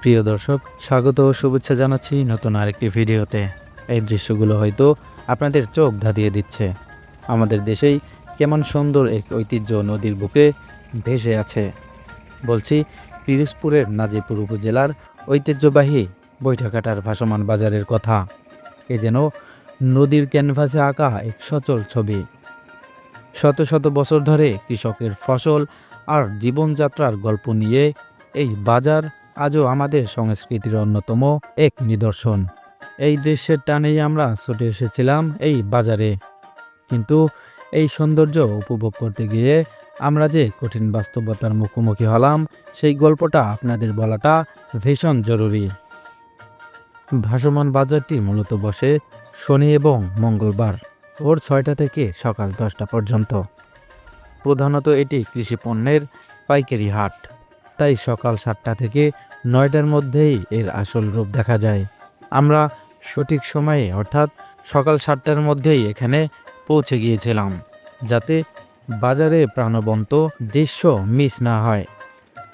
প্রিয় দর্শক, স্বাগত ও শুভেচ্ছা জানাচ্ছি নতুন আরেকটি ভিডিওতে। এই দৃশ্যগুলো হয়তো আপনাদের চোখ ধাঁধিয়ে দিচ্ছে। আমাদের দেশেই কেমন সুন্দর এক ঐতিহ্য নদীর বুকে ভেসে আছে। বলছি, পিরোজপুরের নাজিপুর উপজেলার ঐতিহ্যবাহী বৈঠাকাটার ভাসমান বাজারের কথা। এ যেন নদীর ক্যানভাসে আঁকা এক সচল ছবি। শত শত বছর ধরে কৃষকের ফসল আর জীবনযাত্রার গল্প নিয়ে এই বাজার আজও আমাদের সংস্কৃতির অন্যতম এক নিদর্শন। এই দৃশ্যের টানেই আমরা ছুটে এসেছিলাম এই বাজারে। কিন্তু এই সৌন্দর্য উপভোগ করতে গিয়ে আমরা যে কঠিন বাস্তবতার মুখোমুখি হলাম, সেই গল্পটা আপনাদের বলাটা ভীষণ জরুরি। ভাসমান বাজারটি মূলত বসে শনি এবং মঙ্গলবার, ভোর ছয়টা থেকে সকাল দশটা পর্যন্ত। প্রধানত এটি কৃষি পণ্যের পাইকারি হাট। তাই সকাল সাতটা থেকে নয়টার মধ্যেই এর আসল রূপ দেখা যায়। আমরা সঠিক সময়ে, অর্থাৎ সকাল সাতটার মধ্যেই এখানে পৌঁছে গিয়েছিলাম, যাতে বাজারে প্রাণবন্ত দৃশ্য মিস না হয়।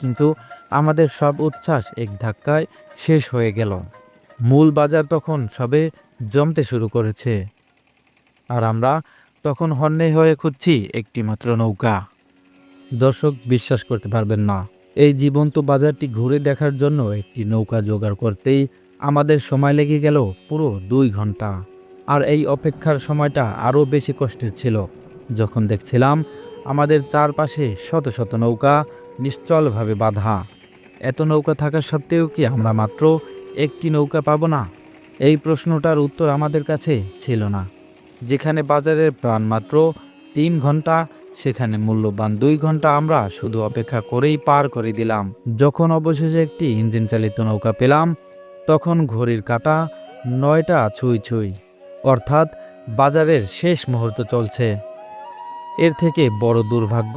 কিন্তু আমাদের সব উচ্ছ্বাস এক ধাক্কায় শেষ হয়ে গেল। মূল বাজার তখন সবে জমতে শুরু করেছে। আর আমরা তখন হন্যে হয়ে খুঁজছি একটি মাত্র নৌকা। দর্শক, বিশ্বাস করতে পারবেন না। এই জীবন্ত বাজারটি ঘুরে দেখার জন্য একটি নৌকা জোগাড় করতেই আমাদের সময় লেগে গেল পুরো দুই ঘণ্টা। আর এই অপেক্ষার সময়টা আরও বেশি কষ্টের ছিল। যখন দেখছিলাম আমাদের চারপাশে শত শত নৌকা নিশ্চলভাবে বাঁধা। এত নৌকা থাকা সত্ত্বেও কি আমরা মাত্র একটি নৌকা পাবো না? এই প্রশ্নটার উত্তর আমাদের কাছে ছিল না। যেখানে বাজারের প্রাণ মাত্র তিন ঘণ্টা সেখানে মূল্যবান দুই ঘণ্টা আমরা শুধু অপেক্ষা করেই পার করে দিলাম। যখন অবশেষে একটি ইঞ্জিন চালিত নৌকা পেলাম, তখন ঘড়ির কাঁটা নয়টা ছুঁই ছুঁই, অর্থাৎ বাজারের শেষ মুহূর্ত চলছে। এর থেকে বড় দুর্ভাগ্য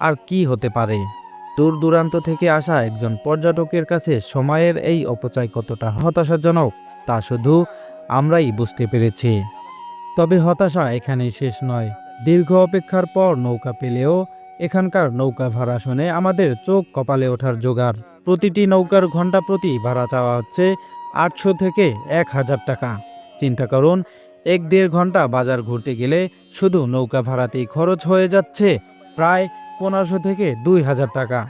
আর কি হতে পারে? দূর দূরান্ত থেকে আসা একজন পর্যটকের কাছে সময়ের এই অপচয় কতটা হতাশাজনক, তা শুধু আমরাই বুঝতে পেরেছি। তবে হতাশা এখানেই শেষ নয়। দীর্ঘ অপেক্ষার পর নৌকা পেলেও এখানকার নৌকা ভাড়া শুনে আমাদের চোখ কপালে ওঠার জোগাড়। প্রতিটি নৌকার ঘণ্টা প্রতি ভাড়া চাওয়া হচ্ছে আটশো থেকে এক হাজার টাকা। চিন্তা করুন, এক দেড় ঘণ্টা বাজার ঘুরতে গেলে শুধু নৌকা ভাড়াতেই খরচ হয়ে যাচ্ছে প্রায় পনেরোশো থেকে দুই হাজার টাকা।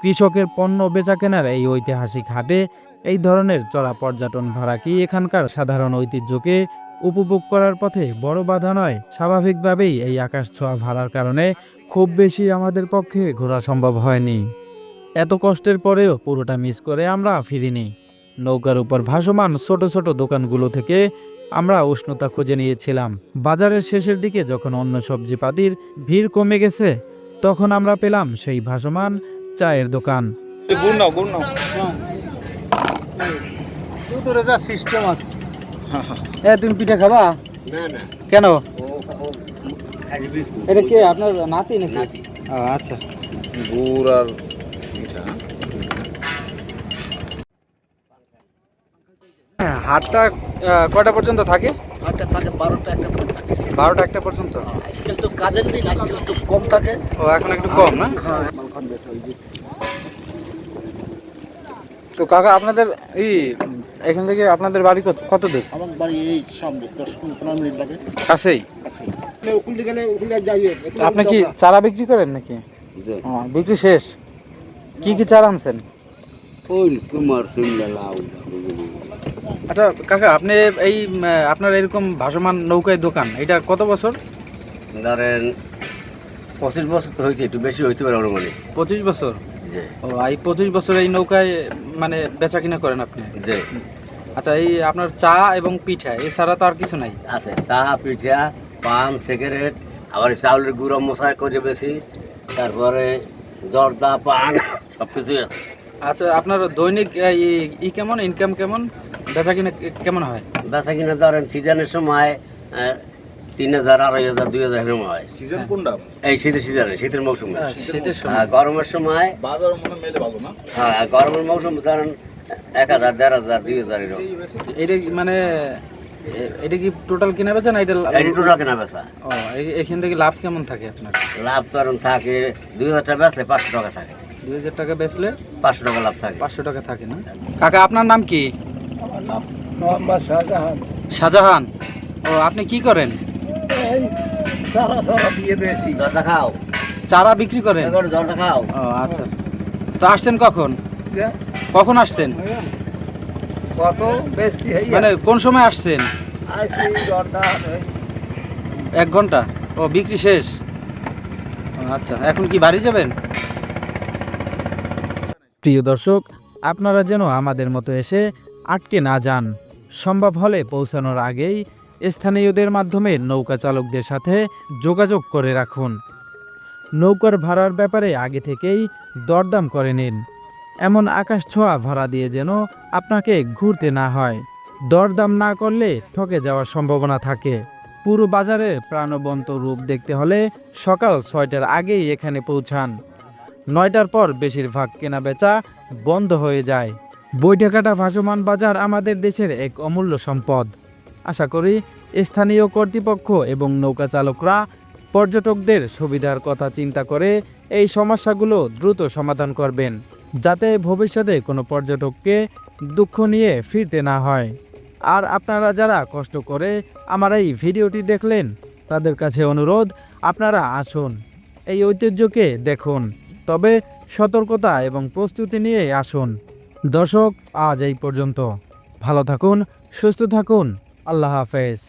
কৃষকের পণ্য বেচা কেনার এই ঐতিহাসিক হাটে এই ধরনের চড়া পর্যটন ভাড়া কি এখানকার সাধারণ ঐতিহ্যকে উপভোগ করার পথে বড় বাধা নয়। স্বাভাবিকভাবেই এই আকাশ ছোঁয়া ভাড়ার কারণে খুব বেশি আমাদের পক্ষে ঘোরা সম্ভব হয়নি। এত কষ্টের পরেও পুরোটা মিস করে আমরা ফিরিনি। নৌকার উপর ভাসমান ছোট ছোট দোকানগুলো থেকে আমরা উষ্ণতা খুঁজে নিয়েছিলাম। বাজারের শেষের দিকে যখন অন্য সবজিপাতির ভিড় কমে গেছে তখন আমরা পেলাম সেই ভাসমান চায়ের দোকান। সিস্টেম আছে। এ তুমি পিঠা খাবা? কেন? এটা কে আপনার নাতি নাকি? আচ্ছা। গুড় আর হ্যাঁ, হাটটা কয়টা পর্যন্ত থাকে? আটটা থাকে বারোটা একটা থাকে। বারোটা একটা পর্যন্ত? আজকাল তো কাজের দিন আজকাল একটু কম থাকে। ও এখন একটু কম না? তো কাকা আপনাদের এই এখান থেকে আপনাদের বাড়ি কত- কত দূর? আমার বাড়ি এই সামনে দশ পনেরো মিনিট লাগে। কাছেই? কাছে উকুল গেলে উকুল যাই আপনি কি চারা বিক্রি করেন নাকি? বিক্রি শেষ। কি কি চারা আনছেন? ফুল কুমার লাউ আচ্ছা কাকা আপনি এই আপনার এরকম ভাসমান নৌকায় দোকান এটা কত বছর? ধরেন পঁচিশ বছর তো হয়েছে একটু বেশি হইতে পারে অনুমানিক। পঁচিশ বছর? ও এই পঁচিশ বছর এই নৌকায় মানে বেচা কিনা করেন আপনি? যে আচ্ছা এই আপনার চা এবং পিঠা এছাড়া তো আর কিছু নাই? আছে চা পিঠা পান সিগারেট আবার এই চাউলের গুঁড়ো মশা করে বেশি তারপরে জর্দা পান সব কিছুই আছে। আচ্ছা আপনার দৈনিক ই কেমন ইনকাম কেমন? বেচা কিনা কেমন হয়? বেচা কিনা ধরেন সিজনের সময় তিন হাজার আড়াই হাজার দুই হাজার এরকম হয়। সিজন কোনটা? এই শীতের সিজনে শীতের মৌসুমে। সময় গরমের সময় বাজার মনে মেলে ভালো না? হ্যাঁ গরমের মৌসুম ধরেন এক হাজার দেড় হাজার দুই হাজার এরকম। এটা কি মানে এটা কি টোটাল কিনা বেচা না এটা এই টোটাল কেনা বেচা ও এখান থেকে লাভ কেমন থাকে আপনার? লাভ ধরেন থাকে দুই হাজার টাকা বেচলে পাঁচশো টাকা থাকে। দুই হাজার টাকা বেচলে পাঁচশো টাকা লাভ থাকে। পাঁচশো টাকা থাকে না? কাকা আপনার নাম কি? আমার নাম মোহাম্মদ শাহজাহান। শাহজাহান। ও আপনি কি করেন? সারা সারা দিয়ে রয়েছি জর্দা খাও। চারা বিক্রি করেন? এখন জর্দা খাও। ও আচ্ছা। তো আসছেন কখন? কখন আসছেন? কত বেশি মানে কোন সময় আসছেন? এক ঘণ্টা? ও বিক্রি শেষ? আচ্ছা। এখন কি বাড়ি যাবেন? প্রিয় দর্শক আপনারা যেন আমাদের মতো এসে আটকে না যান। সম্ভব হলে পৌঁছানোর আগেই স্থানীয়দের মাধ্যমে নৌকা চালকদের সাথে যোগাযোগ করে রাখুন। নৌকার ভাড়ার ব্যাপারে আগে থেকেই দরদাম করে নিন। এমন আকাশ ছোঁয়া ভাড়া দিয়ে যেন আপনাকে ঘুরতে না হয়। দরদাম না করলে ঠকে যাওয়ার সম্ভাবনা থাকে। পুরো বাজারের প্রাণবন্ত রূপ দেখতে হলে সকাল ছয়টার আগেই এখানে পৌঁছান। নয়টার পর বেশিরভাগ কেনাবেচা বন্ধ হয়ে যায়। বৈঠাকাটা ভাসমান বাজার আমাদের দেশের এক অমূল্য সম্পদ। আশা করি স্থানীয় কর্তৃপক্ষ এবং নৌকা চালকরা পর্যটকদের সুবিধার কথা চিন্তা করে এই সমস্যাগুলো দ্রুত সমাধান করবেন, যাতে ভবিষ্যতে কোনো পর্যটককে দুঃখ নিয়ে ফিরতে না হয়। আর আপনারা যারা কষ্ট করে আমার এই ভিডিওটি দেখলেন, তাদের কাছে অনুরোধ, আপনারা আসুন, এই ঐতিহ্যকে দেখুন, তবে সতর্কতা এবং প্রস্তুতি নিয়ে আসুন। দর্শক, আজ এই পর্যন্ত। ভালো থাকুন, সুস্থ থাকুন। আল্লাহ হাফেজ।